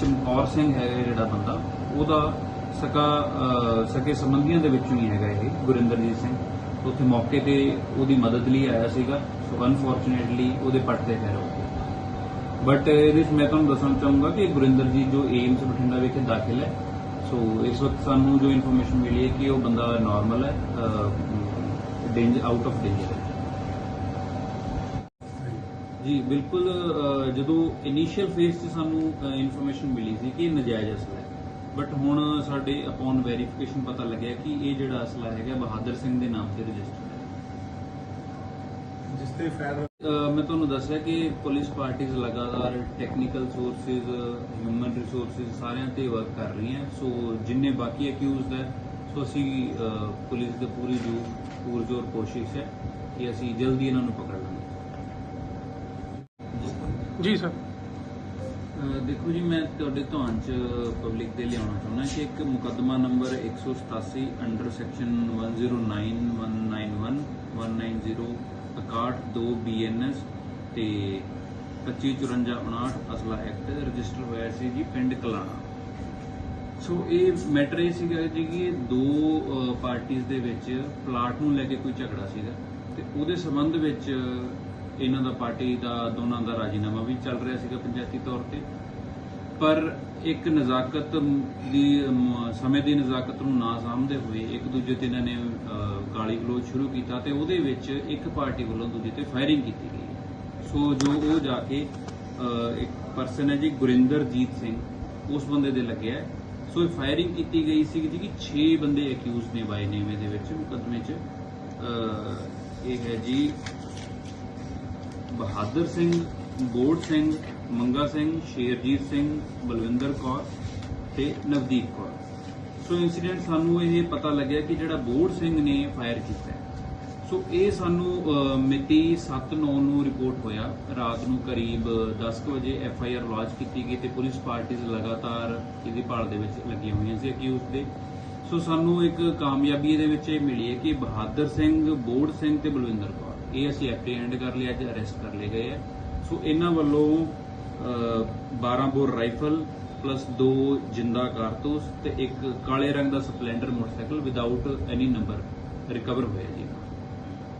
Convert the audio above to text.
ਚਮਕੌਰ ਸਿੰਘ ਹੈ ਜਿਹੜਾ ਬੰਦਾ। ਉਹਦਾ ਸਕਾ ਸਕੇ ਸੰਬੰਧੀਆਂ ਦੇ ਵਿੱਚੋਂ ਹੀ ਹੈਗਾ ਇਹ, ਗੁਰਿੰਦਰਜੀਤ ਸਿੰਘ। ਉੱਥੇ ਮੌਕੇ ਤੇ ਉਹਦੀ ਮਦਦ ਲਈ ਆਇਆ ਸੀਗਾ। ਸੋ ਅਨਫੋਰਚੂਨੇਟਲੀ ਉਹਦੇ ਪੱਟ ਤੇ ਫੈਰ ਹੋ ਗਿਆ। ਬਟ ਇਹਦੇ ਵਿੱਚ ਮੈਂ ਤੁਹਾਨੂੰ ਦੱਸਣਾ ਚਾਹੂੰਗਾ ਕਿ ਗੁਰਿੰਦਰਜੀਤ ਜੋ ਏਮਸ ਬਠਿੰਡਾ ਵਿਖੇ ਦਾਖਲ ਹੈ। ਸੋ ਇਸ ਵਕਤ ਸਾਨੂੰ ਜੋ ਇਨਫੋਰਮੇਸ਼ਨ ਮਿਲੀ ਹੈ ਕਿ ਉਹ ਬੰਦਾ ਨਾਰਮਲ ਹੈ। ਡੇਂਜਰ ਆਊਟ ਆਫ ਡੇਂਜਰ ਹੈ ਜੀ ਬਿਲਕੁਲ ਜਦੋਂ ਇਨੀਸ਼ੀਅਲ ਫੇਜ਼ 'ਚ ਸਾਨੂੰ ਇਨਫੋਰਮੇਸ਼ਨ ਮਿਲੀ ਸੀ ਕਿ ਇਹ ਨਜਾਇਜ਼ ਅਸਲਾ ਹੈ। ਬਟ ਹੁਣ ਸਾਡੇ ਅਪਨ ਵੈਰੀਫਿਕੇਸ਼ਨ ਪਤਾ ਲੱਗਿਆ ਕਿ ਇਹ ਜਿਹੜਾ ਅਸਲਾ ਹੈਗਾ ਬਹਾਦਰ ਸਿੰਘ ਦੇ ਨਾਮ ਤੇ ਰਜਿਸਟਰਡ ਹੈ। ਜਿਸ ਤੇ ਫਾਇਰ ਅਹ, ਮੈਂ ਤੁਹਾਨੂੰ ਦੱਸਿਆ ਕਿ ਪੁਲਿਸ ਪਾਰਟੀਆਂ ਲਗਾਤਾਰ ਟੈਕਨੀਕਲ ਸੋਰਸਿਸ ਹਿਊਮਨ ਰਿਸੋਰਸਿਸ ਸਾਰਿਆਂ ਤੇ ਵਰਕ ਕਰ ਰਹੀਆਂ। ਸੋ ਜਿੰਨੇ ਬਾਕੀ ਅਕਿਊਜ਼ਡ ਹੈ ਸੋ ਅਸੀਂ ਪੁਲਿਸ ਦੀ ਪੂਰੀ ਜੋ ਪੂਰਜ਼ੋਰ ਕੋਸ਼ਿਸ਼ ਹੈ ਕਿ ਅਸੀਂ ਜਲਦੀ ਇਹਨਾਂ ਨੂੰ ਪਕੜ ਲਾਂਗੇ। ਜੀ। ਸਰ। ਦੇਖੋ ਜੀ ਮੈਂ ਤੁਹਾਡੇ ਧਿਆਨ ਚ ਪਬਲਿਕ ਦੇ ਲਿਆਉਣਾ ਚਾਹੁੰਦਾ ਕਿ ਇੱਕ ਮੁਕੱਦਮਾ ਨੰਬਰ 187 ਅੰਡਰ ਸੈਕਸ਼ਨ 109 191 190 62 ਬੀਐਨਐਸ ਤੇ 2554 ਅਸਲਾ ਐਕਟ ਰਜਿਸਟਰ ਹੋਇਆ ਸੀ ਜੀ ਪਿੰਡ ਕਲਾਣਾ। ਸੋ ਇਹ ਮੈਟਰ ਇਹ ਸੀਗਾ ਜੀ ਕਿ ਦੋ ਪਾਰਟੀਆਂ ਦੇ ਵਿੱਚ ਪਲਾਟ ਨੂੰ ਲੈ ਕੇ ਕੋਈ ਝਗੜਾ ਸੀਗਾ ਤੇ ਉਹਦੇ ਸੰਬੰਧ ਵਿੱਚ ਇਹਨਾਂ ਦਾ ਪਾਰਟੀ ਦਾ, ਦੋਨਾਂ ਦਾ ਰਾਜੀਨਾਮਾ ਵੀ ਚੱਲ ਰਿਹਾ ਸੀਗਾ ਪੰਚਾਇਤੀ ਤੌਰ ਤੇ। ਪਰ ਇੱਕ ਨਜ਼ਾਕਤ ਦੀ ਸਮੇਂ ਦੀ ਨਜ਼ਾਕਤ ਨੂੰ ਨਾ ਸਮਝਦੇ ਹੋਏ ਇੱਕ ਦੂਜੇ ਤੇ ਇਹਨਾਂ ਨੇ ਗਾਲੀ ਗਲੋਚ ਸ਼ੁਰੂ ਕੀਤਾ ਤੇ ਉਹਦੇ ਵਿੱਚ ਇੱਕ ਪਾਰਟੀ ਵੱਲੋਂ ਦੂਜੇ ਤੇ ਫਾਇਰਿੰਗ ਕੀਤੀ ਗਈ। ਸੋ ਜੋ ਉਹ ਜਾ ਕੇ ਇੱਕ ਪਰਸਨ ਹੈ ਜੀ ਗੁਰਿੰਦਰਜੀਤ ਸਿੰਘ, ਉਸ ਬੰਦੇ ਦੇ ਲੱਗਿਆ ਸੋ ਇਹ ਫਾਇਰਿੰਗ ਕੀਤੀ ਗਈ ਸੀ ਜੀ ਕਿ 6 ਬੰਦੇ ਅਕਿਊਜ਼ ਨੇ ਬਾਈ ਨੇਮ ਦੇ ਵਿੱਚ ਮੁਕੱਦਮੇ 'ਚ। ਇਹ ਹੈ ਜੀ ਬਹਾਦਰ ਸਿੰਘ, ਬੋੜ ਸਿੰਘ, ਮੰਗਾ ਸਿੰਘ, ਸ਼ੇਰਜੀਤ ਸਿੰਘ, ਬਲਵਿੰਦਰ ਕੌਰ ਤੇ ਨਵਦੀਪ ਕੌਰ। ਸੋ ਇਨਸੀਡੈਂਟ ਸਾਨੂੰ ਇਹ ਪਤਾ ਲੱਗਿਆ ਕਿ ਜਿਹੜਾ ਬੋੜ ਸਿੰਘ ਨੇ ਫਾਇਰ ਕੀਤਾ ਸੋ ਇਹ ਸਾਨੂੰ ਅ, ਮਿਤੀ 7/9 ਨੂੰ ਰਿਪੋਰਟ ਹੋਇਆ। ਰਾਤ ਨੂੰ ਕਰੀਬ 10 ਕੁ ਵਜੇ ਐਫ ਆਈ ਆਰ ਲਾਂਚ ਕੀਤੀ ਗਈ ਤੇ ਪੁਲਿਸ ਪਾਰਟੀਆਂ ਲਗਾਤਾਰ ਇਹਦੀ ਭਾਲ ਦੇ ਵਿੱਚ ਲੱਗੀਆਂ ਹੋਈਆਂ ਸੀ ਅਕਿਊਜ਼ ਦੇ। ਸੋ ਸਾਨੂੰ ਇੱਕ ਕਾਮਯਾਬੀ ਇਹਦੇ ਵਿੱਚ ਇਹ ਮਿਲੀ ਹੈ ਕਿ ਬਹਾਦਰ ਸਿੰਘ ਬੋੜ ਸਿੰਘ ਤੇ ਬਲਵਿੰਦਰ ਕੌਰ ਇਹ ਅਸੀਂ ਐਪਰੀਹੈਂਡ ਕਰ ਲਿਆ ਅੱਜ ਅਰੈਸਟ ਕਰ ਲਏ ਗਏ ਆ। ਸੋ ਇਹਨਾਂ ਵੱਲੋਂ ਅ, 12 ਬੋਰ ਰਾਈਫਲ ਪਲੱਸ ਦੋ ਜਿੰਦਾ ਕਾਰਤੂਸ ਤੇ ਇੱਕ ਕਾਲੇ ਰੰਗ ਦਾ Splendor motorcycle without any number recover ਹੋਇਆ ਜੀ।